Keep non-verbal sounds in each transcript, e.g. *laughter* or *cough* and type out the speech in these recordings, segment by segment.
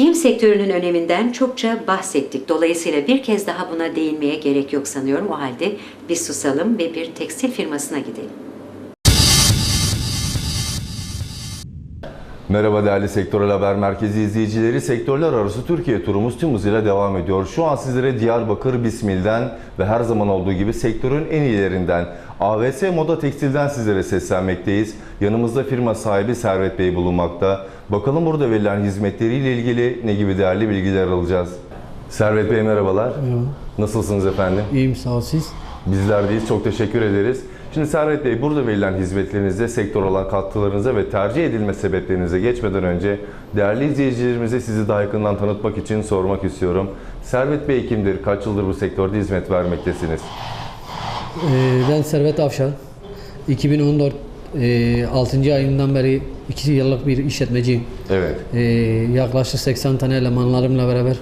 Giyim sektörünün öneminden çokça bahsettik. Dolayısıyla bir kez daha buna değinmeye gerek yok sanıyorum. O halde bir susalım ve bir tekstil firmasına gidelim. Merhaba değerli Sektörel Haber Merkezi izleyicileri. Sektörler arası Türkiye turumuz tüm hızıyla devam ediyor. Şu an sizlere Diyarbakır Bismil'den ve her zaman olduğu gibi sektörün en iyilerinden AVS Moda Tekstil'den sizlere seslenmekteyiz. Yanımızda firma sahibi Servet Bey bulunmakta. Bakalım burada verilen hizmetleriyle ilgili ne gibi değerli bilgiler alacağız. Servet Bey merhabalar. Nasılsınız efendim? İyiyim sağ ol siz. Bizler deyiz. Çok teşekkür ederiz. Şimdi Servet Bey burada verilen hizmetlerinizde sektör olan katkılarınıza ve tercih edilme sebeplerinize geçmeden önce değerli izleyicilerimize sizi daha yakından tanıtmak için sormak istiyorum. Servet Bey kimdir? Kaç yıldır bu sektörde hizmet vermektesiniz? Ee, ben Servet Avşar. 2014 e, 6. ayından beri 2 yıllık bir işletmeciyim. Evet. Ee, yaklaşık 80 tane elemanlarımla beraber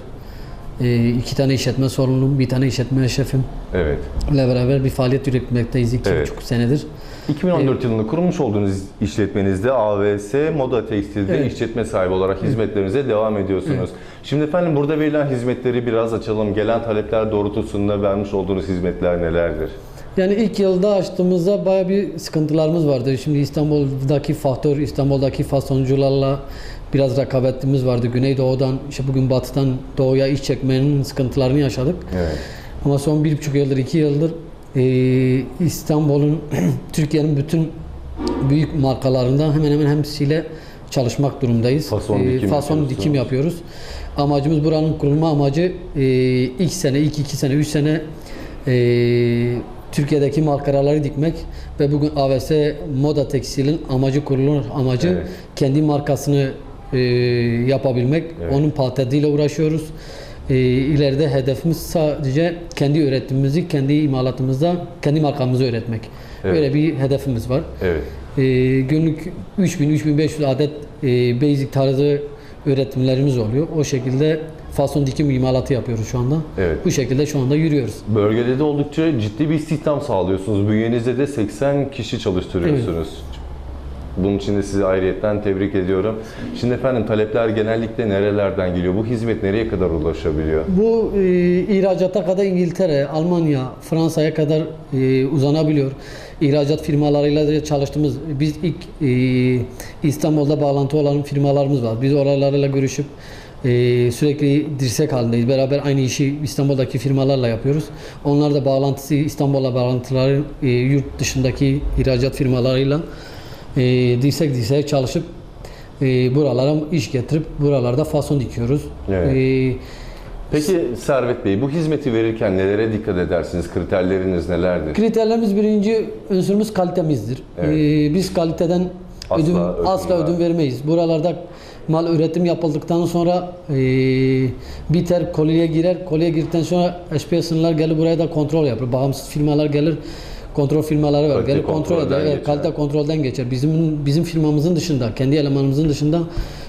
e, iki tane işletme sorumluyum, bir tane işletme şefim Evet. ile beraber bir faaliyet yürütmekteyiz iki Evet. buçuk senedir. 2014 yılında kurmuş olduğunuz işletmenizde AVS Moda Tekstil'de Evet. işletme sahibi olarak hizmetlerinize devam ediyorsunuz. Şimdi efendim burada verilen hizmetleri biraz açalım. Gelen talepler doğrultusunda vermiş olduğunuz hizmetler nelerdir? Yani ilk yılda açtığımızda baya bir sıkıntılarımız vardı. Şimdi İstanbul'daki faktör, İstanbul'daki fasonucularla biraz rekabetimiz vardı. Güneydoğu'dan, işte bugün batıdan doğuya iş çekmenin sıkıntılarını yaşadık. Evet. Ama son bir buçuk yıldır, iki yıldır eee, İstanbul'un, *clears throat* Türkiye'nin bütün büyük markalarında hemen hemen hepsiyle çalışmak durumdayız. Fason dikim fason yapıyorsunuz. dikim yapıyoruz. Amacımız buranın kurulma amacı eee, ilk sene, ilk iki sene, üç sene eee, Türkiye'deki markaları dikmek ve bugün AVS Moda Tekstil'in amacı kurulur amacı Evet. kendi markasını eee, yapabilmek. Evet. Onun patentiyle uğraşıyoruz. Ee, ileride hedefimiz sadece kendi üretimimizi, kendi imalatımızda, kendi markamızı üretmek. Evet. Böyle bir hedefimiz var. Evet. Ee, günlük 3000-3500 adet e, basic tarzı üretimlerimiz oluyor. O şekilde fason dikim imalatı yapıyoruz şu anda. Evet. Bu şekilde şu anda yürüyoruz. Bölgede de oldukça ciddi bir istihdam sağlıyorsunuz. Bünyenizde de 80 kişi çalıştırıyorsunuz. Bunun için de sizi ayrıyetten tebrik ediyorum. Şimdi efendim talepler genellikle nerelerden geliyor? Bu hizmet nereye kadar ulaşabiliyor? Bu e, ihracata kadar İngiltere, Almanya, Fransa'ya kadar e, uzanabiliyor. İhracat firmalarıyla da çalıştığımız, biz ilk e, İstanbul'da bağlantı olan firmalarımız var. Biz oralarla görüşüp e, sürekli dirsek halindeyiz. Beraber aynı işi İstanbul'daki firmalarla yapıyoruz. Onlar da bağlantısı İstanbul'la bağlantıları e, yurt dışındaki ihracat firmalarıyla e, dirsek dirsek çalışıp e, buralara iş getirip buralarda fason dikiyoruz. Evet. E, Peki Servet Bey bu hizmeti verirken nelere dikkat edersiniz? Kriterleriniz nelerdir? Kriterlerimiz birinci unsurumuz kalitemizdir. Evet. Ee, biz kaliteden Asla ödün, ödün asla ver- ödün vermeyiz. Buralarda mal üretim yapıldıktan sonra ee, biter kolye girer. Kolye girdikten sonra HPS'ınlar gelir buraya da kontrol yapar. Bağımsız firmalar gelir kontrol firmaları var. Kalite Gelir kontrol eder. Evet, kalite kontrolden geçer. Bizim bizim firmamızın dışında, kendi elemanımızın dışında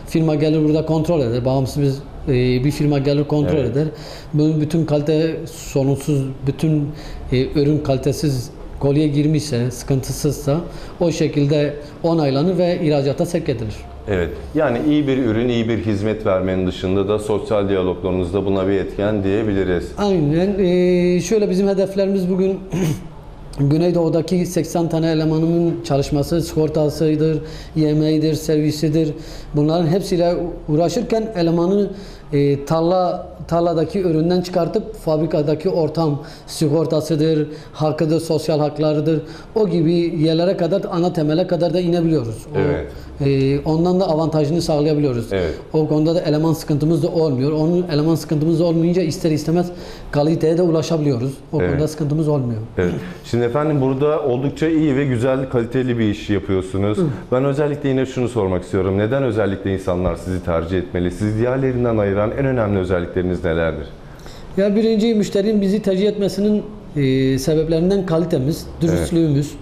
firma gelir burada kontrol eder. Bağımsız biz e, bir firma gelir kontrol Evet. eder. Bunun bütün kalite sorunsuz, bütün e, ürün kalitesiz kolye girmişse, sıkıntısızsa o şekilde onaylanır ve ihracata sevk edilir. Evet. Yani iyi bir ürün, iyi bir hizmet vermenin dışında da sosyal diyaloglarınızda buna bir etken diyebiliriz. Aynen. Ee, şöyle bizim hedeflerimiz bugün *clears throat* Güneydoğu'daki 80 tane elemanımın çalışması, sigortasıdır, yemeğidir, servisidir. Bunların hepsiyle uğraşırken elemanı e, tarla tarladaki üründen çıkartıp fabrikadaki ortam sigortasıdır, hakkıdır, sosyal haklarıdır. O gibi yerlere kadar, ana temele kadar da inebiliyoruz. O, Evet. e, ondan da avantajını sağlayabiliyoruz. Evet. O konuda da eleman sıkıntımız da olmuyor. Onun eleman sıkıntımız olmayınca ister istemez kaliteye de ulaşabiliyoruz. O Evet. konuda sıkıntımız olmuyor. Evet. Şimdi efendim burada oldukça iyi ve güzel, kaliteli bir iş yapıyorsunuz. Ben özellikle yine şunu sormak istiyorum. Neden özellikle insanlar sizi tercih etmeli? Sizi diğerlerinden ayıran en önemli özellikleriniz nelerdir? Ya birinci müşterinin bizi tercih etmesinin e, sebeplerinden kalitemiz, dürüstlüğümüz,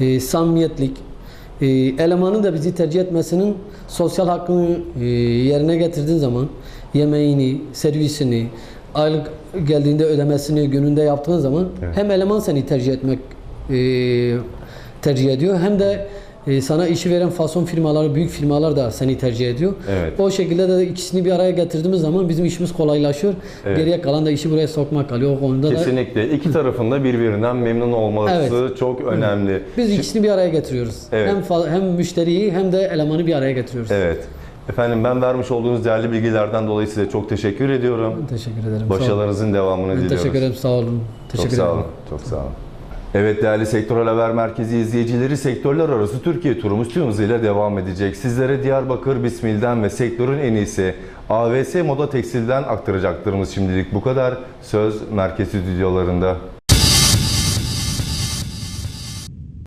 e, samimiyetlik, e, elemanın da bizi tercih etmesinin sosyal hakkını e, yerine getirdiğin zaman yemeğini, servisini, aylık geldiğinde ödemesini gününde yaptığın zaman hem eleman seni tercih etmek e, tercih ediyor hem de e, sana işi veren fason firmaları, büyük firmalar da seni tercih ediyor. Evet. O şekilde de ikisini bir araya getirdiğimiz zaman bizim işimiz kolaylaşıyor. Evet. Geriye kalan da işi buraya sokmak kalıyor. O konuda da Kesinlikle iki tarafında birbirinden memnun olması çok önemli. biz ikisini bir araya getiriyoruz. Evet. Hem hem müşteriyi hem de elemanı bir araya getiriyoruz. Evet. Efendim ben vermiş olduğunuz değerli bilgilerden dolayı size çok teşekkür ediyorum. Teşekkür ederim. Başarılarınızın devamını Ben diliyoruz. teşekkür ederim. Sağ olun. Teşekkür Çok sağ ederim. olun. Çok sağ olun. Evet değerli Sektörel Haber Merkezi izleyicileri sektörler arası Türkiye turumuz tüm hızıyla devam edecek. Sizlere Diyarbakır Bismil'den ve sektörün en iyisi AVS Moda Tekstil'den aktaracaklarımız şimdilik bu kadar. Söz merkez stüdyolarında.